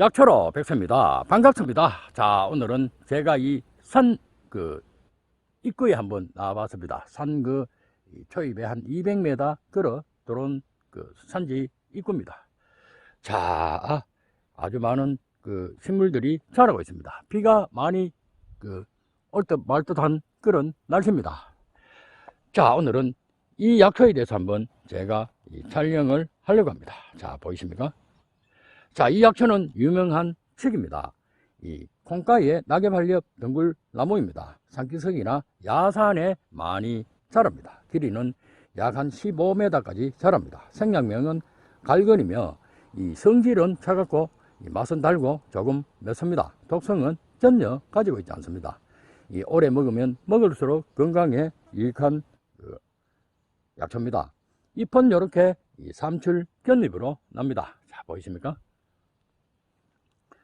약초로 백세입니다. 반갑습니다. 자, 오늘은 제가 이 산, 그, 입구에 한번 나와봤습니다. 산 그, 초입에 한 200m 걸어 들어온 그 산지 입구입니다. 자, 아, 아주 많은 그 식물들이 자라고 있습니다. 비가 많이 그, 올 듯 말 듯한 그런 날씨입니다. 자, 오늘은 이 약초에 대해서 한번 제가 이 촬영을 하려고 합니다. 자, 보이십니까? 자, 이 약초는 유명한 책입니다. 이 콩가에 낙엽한렵 덩굴 나무입니다. 산기슭이나 야산에 많이 자랍니다. 길이는 약 한 15m까지 자랍니다. 생략명은 갈건이며 이 성질은 차갑고 이 맛은 달고 조금 맵습니다. 독성은 전혀 가지고 있지 않습니다. 이 오래 먹으면 먹을수록 건강에 유익한 그 약초입니다. 잎은 이렇게 삼출 견잎으로 납니다. 자 보이십니까?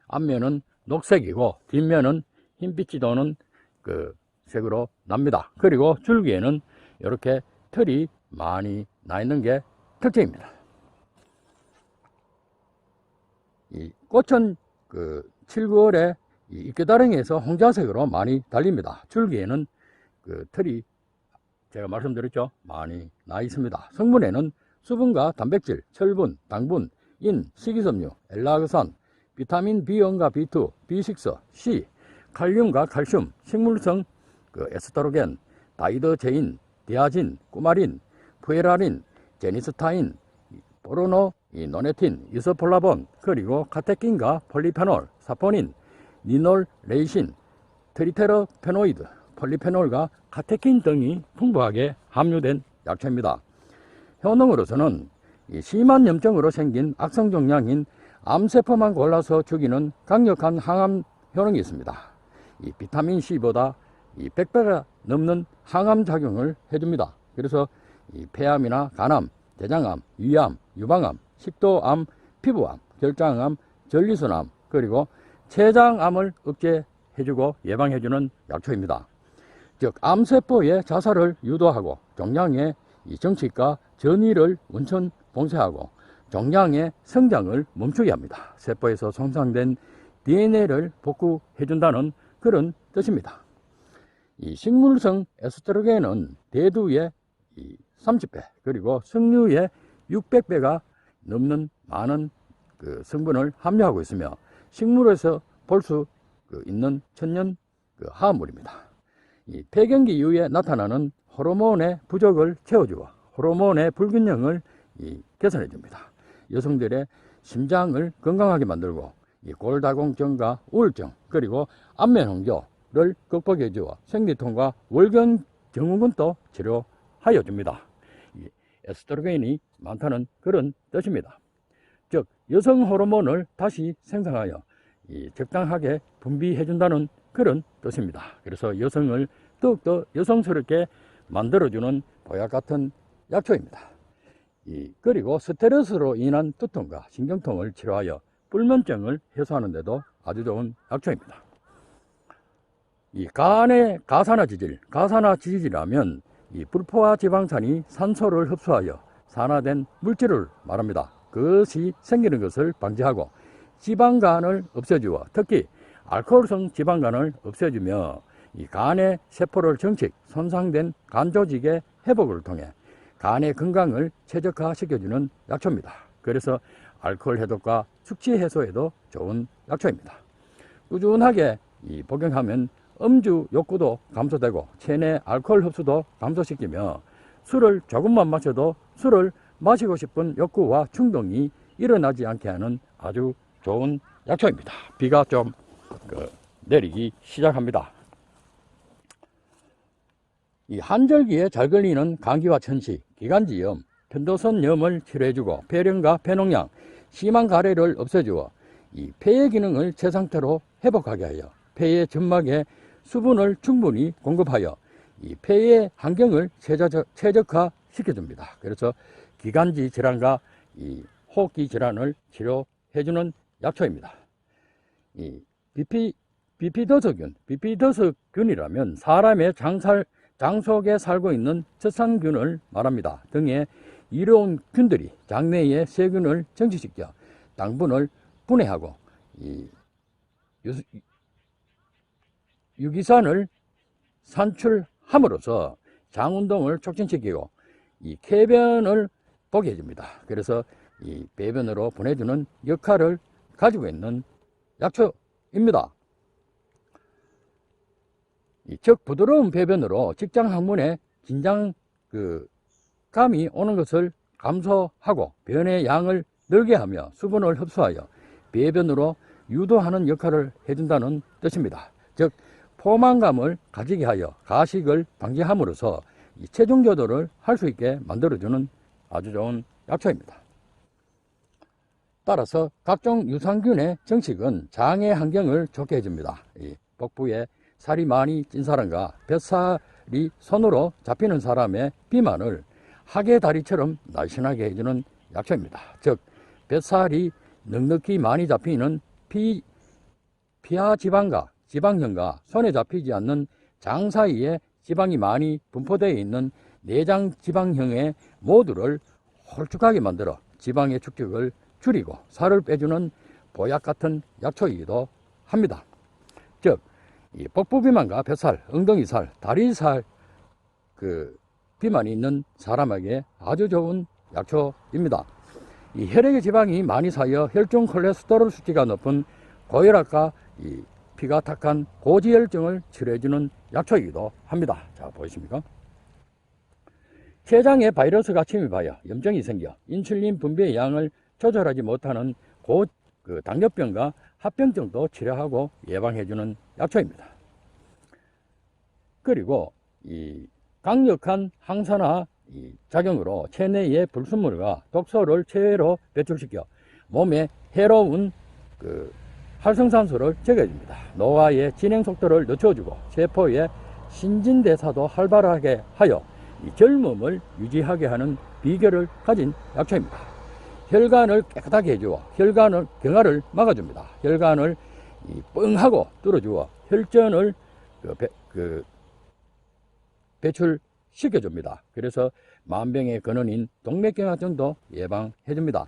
앞면은 녹색이고 뒷면은 흰빛이 도는 그 색으로 납니다. 그리고 줄기에는 이렇게 털이 많이 나 있는 게 특징입니다. 이 꽃은 그 7, 9월에 이 잎개다랭이에서 홍자색으로 많이 달립니다. 줄기에는 그 털이 제가 말씀드렸죠. 많이 나 있습니다. 성분에는 수분과 단백질, 철분, 당분, 인, 식이섬유, 엘라그산, 비타민 B원과 B2, B6, C, 칼륨과 칼슘, 식물성 그 에스트로겐, 다이더제인, 디아진, 꾸마린, 푸에라린, 제니스타인, 보로노, 이 노네틴, 이소폴라본, 그리고 카테킨과 폴리페놀, 사포닌, 니놀, 레이신, 트리테러페노이드, 폴리페놀과 카테킨 등이 풍부하게 함유된 약초입니다. 효능으로서는 이 심한 염증으로 생긴 악성 종양인 암세포만 골라서 죽이는 강력한 항암 효능이 있습니다. 이 비타민 C보다 이 100배가 넘는 항암 작용을 해줍니다. 그래서 이 폐암이나 간암, 대장암, 위암, 유방암, 식도암, 피부암, 결장암, 전리선암, 그리고 췌장암을 억제해주고 예방해주는 약초입니다. 즉 암세포의 자살을 유도하고 종양의 이 정치과 전이를 원천 봉쇄하고 종양의 성장을 멈추게 합니다. 세포에서 손상된 DNA를 복구해준다는 그런 뜻입니다. 이 식물성 에스트로겐은 대두의 30배 그리고 석류의 600배가 넘는 많은 그 성분을 함유하고 있으며 식물에서 볼 수 있는 천연 그 화합물입니다. 이 폐경기 이후에 나타나는 호르몬의 부족을 채워주어 호르몬의 불균형을 이 개선해 줍니다. 여성들의 심장을 건강하게 만들고 이 골다공증과 우울증 그리고 안면홍조를 극복해 주어 생리통과 월경 증후군도 치료하여 줍니다. 이 에스트로겐이 많다는 그런 뜻입니다. 즉 여성 호르몬을 다시 생성하여 이 적당하게 분비해 준다는 그런 뜻입니다. 그래서 여성을 더욱더 여성스럽게 만들어주는 보약 같은 약초입니다. 이, 그리고 스트레스로 인한 두통과 신경통을 치료하여 불면증을 해소하는 데도 아주 좋은 약초입니다. 이 간의 가산화 지질, 가산화 지질이라면 이 불포화 지방산이 산소를 흡수하여 산화된 물질을 말합니다. 그것이 생기는 것을 방지하고 지방간을 없애주어 특히 알코올성 지방간을 없애주며 이 간의 세포를 정식 손상된 간 조직의 회복을 통해 간의 건강을 최적화시켜주는 약초입니다. 그래서 알코올 해독과 숙취 해소에도 좋은 약초입니다. 꾸준하게 이 복용하면 음주 욕구도 감소되고 체내 알코올 흡수도 감소시키며 술을 조금만 마셔도 술을 마시고 싶은 욕구와 충동이 일어나지 않게 하는 아주 좋은 약초입니다. 비가 좀 그, 내리기 시작합니다. 이 한절기에 잘 걸리는 감기와 천식, 기관지염, 편도선염을 치료해주고 폐렴과 폐농양, 심한 가래를 없애주어 이 폐의 기능을 제 상태로 회복하게 하여 폐의 점막에 수분을 충분히 공급하여 이 폐의 환경을 최적화 시켜줍니다. 그래서 기관지 질환과 이 호흡기 질환을 치료해주는 약초입니다. 이 비피 비피더서균, 비피더서균이라면 사람의 장살 장 속에 살고 있는 젖산균을 말합니다. 등의 이로운 균들이 장내의 세균을 정지시켜 당분을 분해하고 유기산을 산출함으로써 장 운동을 촉진시키고 이 쾌변을 보게 해줍니다. 그래서 이 배변으로 보내주는 역할을 가지고 있는 약초입니다. 이즉 부드러운 배변으로 직장 항문에 긴장 그 감이 오는 것을 감소하고 변의 양을 늘게 하며 수분을 흡수하여 배변으로 유도하는 역할을 해준다는 뜻입니다. 즉 포만감을 가지게 하여 가식을 방지함으로써 이 체중 조절을 할 수 있게 만들어주는 아주 좋은 약초입니다. 따라서 각종 유산균의 정식은 장의 환경을 좋게 해줍니다. 이 복부에 살이 많이 찐 사람과 뱃살이 손으로 잡히는 사람의 비만을 하계 다리처럼 날씬하게 해주는 약초입니다. 즉 뱃살이 넉넉히 많이 잡히는 피, 피하 지방과 지방형과 손에 잡히지 않는 장 사이에 지방이 많이 분포되어 있는 내장 지방형의 모두를 홀쭉하게 만들어 지방의 축적을 줄이고 살을 빼주는 보약 같은 약초이기도 합니다. 즉, 이 복부 비만과 뱃살, 엉덩이 살, 다리 살, 그 비만이 있는 사람에게 아주 좋은 약초입니다. 이 혈액의 지방이 많이 쌓여 혈중 콜레스테롤 수치가 높은 고혈압과 이 피가 탁한 고지혈증을 치료해주는 약초이기도 합니다. 자, 보이십니까? 췌장에 바이러스가 침입하여 염증이 생겨 인슐린 분비의 양을 조절하지 못하는 고, 그 당뇨병과 합병증도 치료하고 예방해주는 약초입니다. 그리고 이 강력한 항산화 이 작용으로 체내의 불순물과 독소를 체외로 배출시켜 몸에 해로운 그 활성산소를 제거해줍니다. 노화의 진행 속도를 늦춰주고 세포의 신진대사도 활발하게 하여 이 젊음을 유지하게 하는 비결을 가진 약초입니다. 혈관을 깨끗하게 해주어 혈관을 경화를 막아줍니다. 혈관을 이 뻥하고 뚫어주어 혈전을 그 배, 그 배출시켜줍니다. 그래서 만병의 근원인 동맥경화증도 예방해줍니다.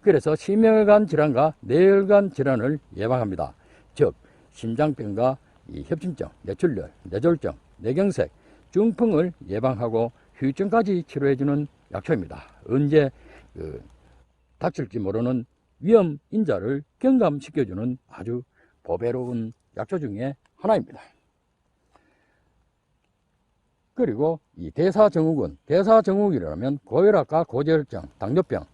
그래서 심혈관 질환과 뇌혈관 질환을 예방합니다. 즉 심장병과 이 협심증, 뇌출혈, 뇌졸중, 뇌경색, 중풍을 예방하고 후유증까지 치료해주는 약초입니다. 언제 그, 닥칠지 모르는 위험 인자를 경감시켜주는 아주 보배로운 약초 중에 하나입니다. 그리고 이 대사증후군, 대사증후군이라면 고혈압과 고지혈증, 당뇨병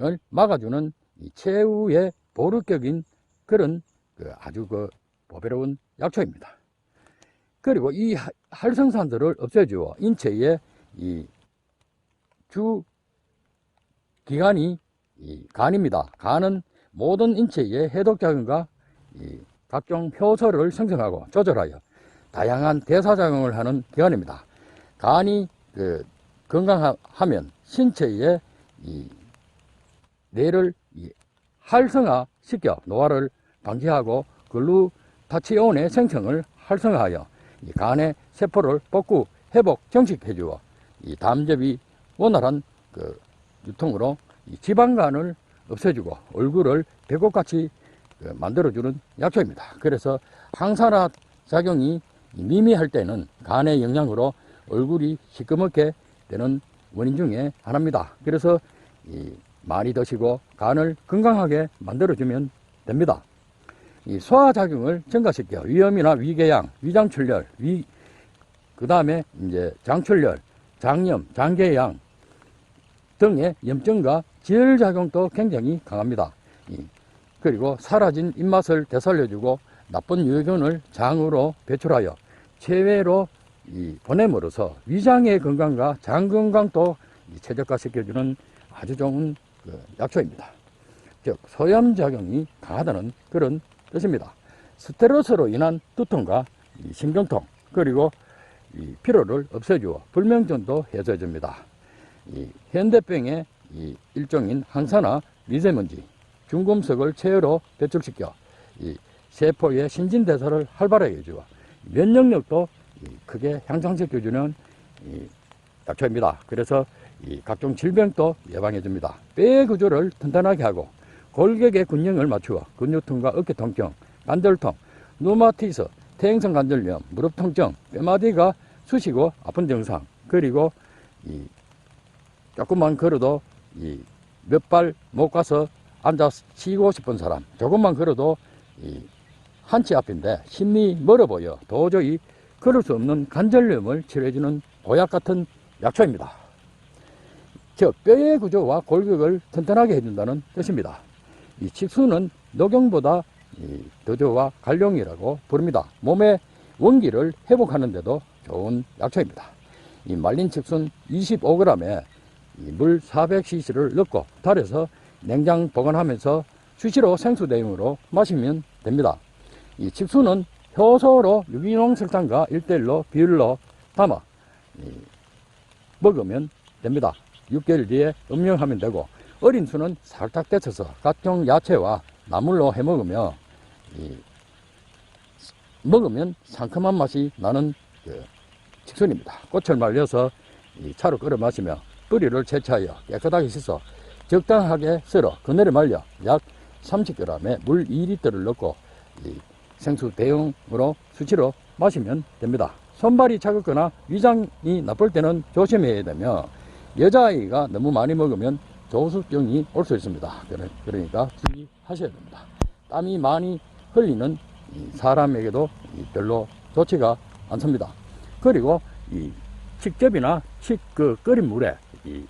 을 막아주는 이 최후의 보루격인 그런 그 아주 그 보배로운 약초입니다. 그리고 이 하- 활성산들을 없애주어 인체의 이 주 기관이 이 간입니다. 간은 모든 인체의 해독작용과 이 각종 효소를 생성하고 조절하여 다양한 대사작용을 하는 기관입니다. 간이 그 건강하면 신체의 이 뇌를 이 활성화시켜 노화를 방지하고 글루타치온의 생성을 활성화하여 이 간의 세포를 복구 회복 정식해 주어 이 담즙이 원활한 그 유통으로 이 지방간을 없애주고 얼굴을 배꼽같이 그 만들어주는 약초입니다. 그래서 항산화 작용이 미미할 때는 간의 영향으로 얼굴이 시꺼멓게 되는 원인 중에 하나입니다. 그래서 이 많이 드시고 간을 건강하게 만들어주면 됩니다. 이 소화작용을 증가시켜 위염이나 위궤양, 위장출혈, 위, 그 다음에 이제 장출혈, 장염, 장궤양 등의 염증과 지혈작용도 굉장히 강합니다. 이, 그리고 사라진 입맛을 되살려주고 나쁜 유해균을 장으로 배출하여 체외로 이 보냄으로써 위장의 건강과 장 건강도 이 최적화시켜주는 아주 좋은 그 약초입니다. 즉 소염 작용이 강하다는 그런 뜻입니다. 스테로스로 인한 두통과 이 신경통 그리고 이 피로를 없애주어 불면증도 해소해줍니다. 이 현대병의 이 일종인 항산화 미세먼지 중금속을 체외로 배출시켜 이 세포의 신진대사를 활발하게 해주어 면역력도 이 크게 향상시켜주는 이 약초입니다. 그래서 이 각종 질병도 예방해 줍니다. 뼈 구조를 튼튼하게 하고 골격의 균형을 맞추어 근육통과 어깨 통증, 관절통, 누마티스, 퇴행성 관절염, 무릎 통증, 뼈마디가 쑤시고 아픈 증상, 그리고 이 조금만 걸어도 이 몇 발 못 가서 앉아 쉬고 싶은 사람, 조금만 걸어도 이 한치 앞인데 힘이 멀어 보여 도저히 걸을 수 없는 관절염을 치료해주는 보약 같은 약초입니다. 즉 뼈의 구조와 골격을 튼튼하게 해준다는 뜻입니다. 이 칡수는 녹용보다 이 더조와 갈룡이라고 부릅니다. 몸의 원기를 회복하는데도 좋은 약초입니다. 이 말린 칡순 25g에 물 400cc를 넣고 달여서 냉장 보관하면서 수시로 생수 대용으로 마시면 됩니다. 이 칡수는 효소로 유기농 설탕과 1대1로 비율로 담아 이, 먹으면 됩니다. 6개월 뒤에 음용하면 되고 어린 수는 살짝 데쳐서 각종 야채와 나물로 해 먹으며 이, 먹으면 상큼한 맛이 나는 그 칡순입니다. 꽃을 말려서 이 차로 끓여 마시며 뿌리를 채취하여 깨끗하게 씻어 적당하게 썰어 그늘에 말려 약 30g에 물 2리터를 넣고 이 생수 대용으로 수시로 마시면 됩니다. 손발이 차갑거나 위장이 나쁠 때는 조심해야 되며 여자아이가 너무 많이 먹으면 조수병이 올 수 있습니다. 그러- 그러니까 주의하셔야 됩니다. 땀이 많이 흘리는 이 사람에게도 이 별로 좋지가 않습니다. 그리고 이 칡즙이나 칡그 끓인 물에 이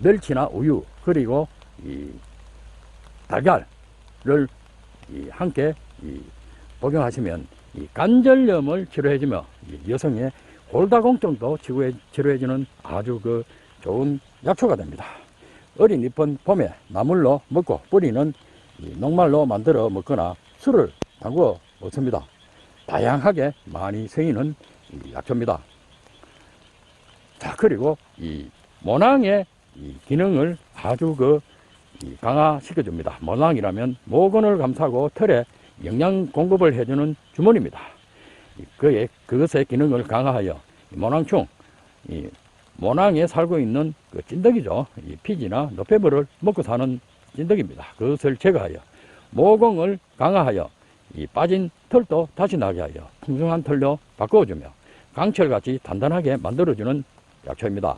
멸치나 우유 그리고 이 달걀을 이 함께 이 복용하시면 이 관절염을 치료해주며 이 여성의 골다공증도 치료해, 치료해주는 아주 그 좋은 약초가 됩니다. 어린 잎은 봄에 나물로 먹고 뿌리는 이 녹말로 만들어 먹거나 술을 담궈 먹습니다. 다양하게 많이 이 약초입니다. 자, 그리고 이 모낭의 이 기능을 아주 그이 강화시켜 줍니다. 모낭이라면 모근을 감싸고 털에 영양 공급을 해주는 주머니입니다. 이 그의, 그것의 기능을 강화하여 이 모낭충, 이 모낭에 살고 있는 그 찐덕이죠. 이 피지나 노폐물을 먹고 사는 찐덕입니다. 그것을 제거하여 모공을 강화하여 이 빠진 털도 다시 나게 하여 풍성한 털로 바꿔주며 강철같이 단단하게 만들어주는 약초입니다.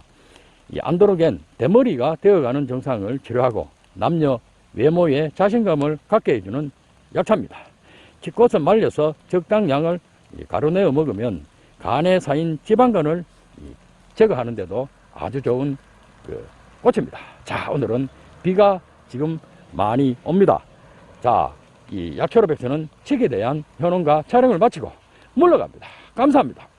이 안드로겐 대머리가 되어가는 증상을 치료하고 남녀 외모에 자신감을 갖게 해주는 약초입니다. 치꽃은 말려서 적당량을 이 가루내어 먹으면 간에 쌓인 지방간을 이 제거하는 데도 아주 좋은 그 꽃입니다. 자, 오늘은 비가 지금 많이 옵니다. 자, 이 약초로 백서는 책에 대한 현원과 촬영을 마치고 물러갑니다. 감사합니다.